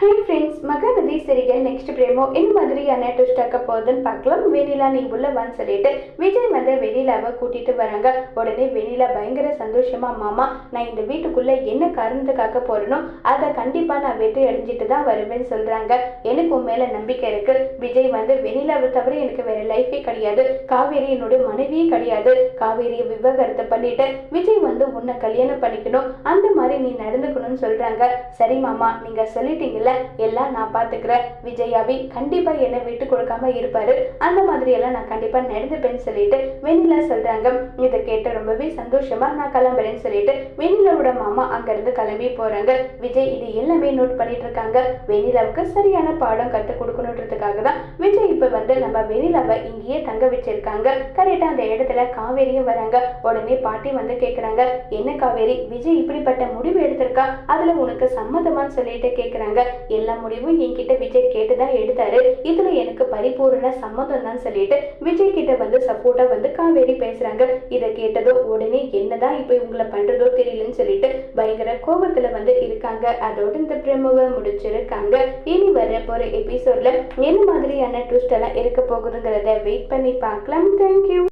Hi friends Mahanadhi serial next promo என்ன மாதிரியான twist ஆக்க போகுதுன்னு பார்க்கலாம். வெனிலா நீ உள்ள வான்னு சொல்லிட்டு விஜய் வந்து வெனிலாவை கூட்டிட்டு வராங்க. உடனே வெனிலா பயங்கர சந்தோஷமா மாமா நான் இந்த வீட்டுக்குள்ள என்ன காரணத்துக்காக போறேனோ அதை கண்டிப்பா நான் வெற்றி அடைஞ்சிட்டு தான் வருவேன்னு சொல்றாங்க. எனக்கு உன் மேல நம்பிக்கை இருக்கு. விஜய் வந்து வெனிலாவை தவிர எனக்கு வேற லைஃபே கிடையாது. காவேரி என்னோட மனைவியே கிடையாது. காவேரியை விவகாரத்தை பண்ணிட்டு விஜய் வந்து உன்னை கல்யாணம் பண்ணிக்கணும். அந்த மாதிரி நீ நடந்துக்கணும்னு சொல்றாங்க. சரி மாமா நீங்க இல்லை எல்லாம் நான் பாத்துக்கிறேன். விஜயாவி கண்டிப்பாக என்னை விட்டு கொடுக்காம இருப்பாரு. அந்த மாதிரியெல்லாம் நான் கண்டிப்பாக நடந்துப்பேன்னு சொல்லிட்டு வெண்ணிலா சொல்கிறாங்க இதை கேட்டு ரொம்பவே சந்தோஷமா நான் கிளம்புறேன்னு சொல்லிட்டு வெண்ணிலாவோட மாமா அங்கேருந்து கிளம்பி போகிறாங்க விஜய் இது எல்லாமே நோட் பண்ணிட்டு இருக்காங்க. வெண்ணிலாவுக்கு சரியான பாடம் கற்றுக் கொடுக்கணுன்றதுக்காக தான் விஜய் இப்போ வந்து நம்ம வெனிலாவை இங்கேயே தங்க வச்சிருக்காங்க. கரெக்டா அந்த இடத்துல காவேரியும் வராங்க. உடனே பாட்டி வந்து கேக்குறாங்க என்ன காவேரி? விஜய் இப்படிப்பட்ட முடிவு எடுத்திருக்கா? அதுல உனக்கு சம்மதமான்னு சொல்லிட்டு கேட்குறாங்க எல்லா முடிவும் என்கிட்ட விஜய் கேட்டு தான் எடுத்தாரு. இதுல எனக்கு பரிபூரண சம்மதம் தான் சொல்லிட்டு விஜய் கிட்ட வந்து சப்போர்ட்டா வந்து காவேரி பேசுறாங்க. இதை கேட்டதோ உடனே என்னதான் இப்போ இவங்களை பண்றதோ தெரியலன்னு சொல்லிட்டு பயங்கர கோபத்துல வந்து இருக்காங்க. அதோட இந்த பிரமுவை முடிச்சிருக்காங்க. இனி வர போகிற எபிசோட்ல என்ன மாதிரியான ட்விஸ்ட் எல்லாம் இருக்க போகுதுங்கிறத வெயிட் பண்ணி பார்க்கலாம். தேங்க்யூ